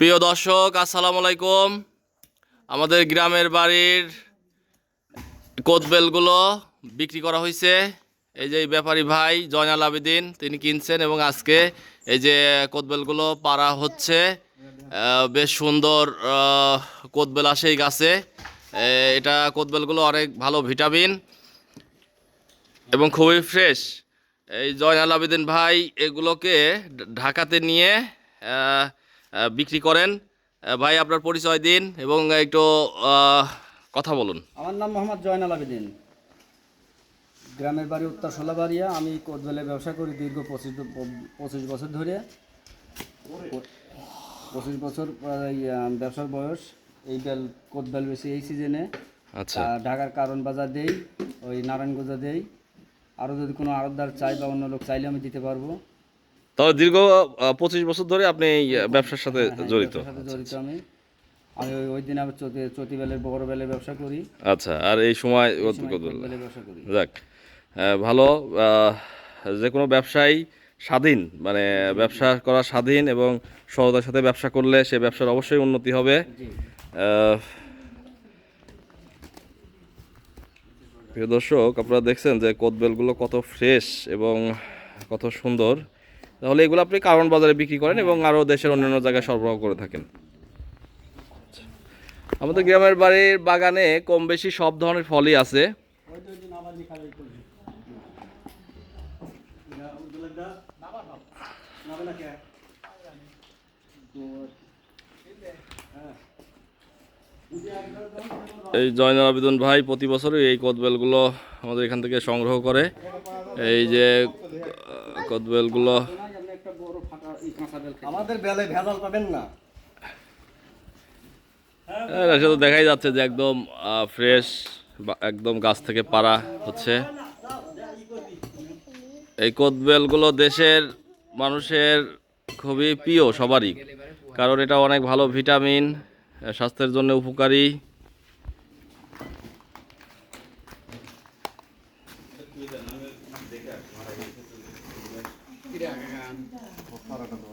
প্রিয় দর্শক, আসসালামু আলাইকুম। আমাদের গ্রামের বাড়ির কোদবেলগুলো বিক্রি করা হয়েছে। এই যে ব্যাপারী ভাই জয়নাল আবেদিন, তিনি কিনছেন এবং আজকে এই যে কোদবেলগুলো পাড়া হচ্ছে বেশ সুন্দর কোদবেল আসে এই গাছে। এটা কোদবেলগুলো অনেক ভালো ভিটামিন এবং খুবই ফ্রেশ। এই জয়নাল আবেদিন ভাই এগুলোকে ঢাকাতে নিয়ে বিক্রি করেন। ভাই আপনার পরিচয় দিন এবং একটু কথা বলুন। আমার নাম মোহাম্মদ জয়নাল আবেদিন। গ্রামের বাড়ি উত্তর সোলাবাড়িয়া আমি কোতবেলে ব্যবসা করি দীর্ঘ পঁচিশ পঁচিশ বছর ধরে। পঁচিশ বছর ব্যবসার বয়স। এই বেল কোতবেল বেশি এই সিজনে। আচ্ছা। ঢাকার কারণ বাজার দেই ওই নারায়ণগঞ্জা দেই। আরও যদি কোনো আড়তদার চাই বা অন্য লোক চাইলে আমি দিতে পারব। তবে দীর্ঘ পঁচিশ বছর ধরে আপনি এই ব্যবসার সাথে হ্যাঁ, জড়িত। ব্যবসার জড়িত আমি। আমি ওই- দিন আমি চতি বেলের বড় বেলের ব্যবসা করি। আচ্ছা আর এই সময় যাক ভালো যে কোনো ব্যবসায়ী স্বাধীন মানে ব্যবসা করা স্বাধীন এবং সহতার সাথে ব্যবসা করলে সে ব্যবসার অবশ্যই উন্নতি হবে। প্রিয় দর্শক আপনারা দেখছেন যে কোদবেলগুলো কত ফ্রেশ এবং কত সুন্দর। তাহলে এগুলো আপনি কারণ বাজারে বিক্রি করেন এবং আরও দেশের অন্যান্য জায়গায় সরবরাহ করে থাকেন। আমাদের গ্রামের বাড়ির বাগানে কম বেশি সব ধরনের ফলই আছে এই জয়নাল আবেদন ভাই প্রতি বছরই এই কদবেলগুলো আমাদের এখান থেকে সংগ্রহ করে এই যে আহ, কদবেলগুলো আমাদের বেলে ভেজাল পাবেন না। হ্যাঁ, তো দেখাই যাচ্ছে যে একদম ফ্রেশ একদম গাছ থেকে পাড়া হচ্ছে। এই কদবেলগুলো দেশের মানুষের খুবই প্রিয় সবারই। কারণ এটা অনেক ভালো ভিটামিন স্বাস্থ্যের জন্য উপকারী। 两个人，我怕了，更多。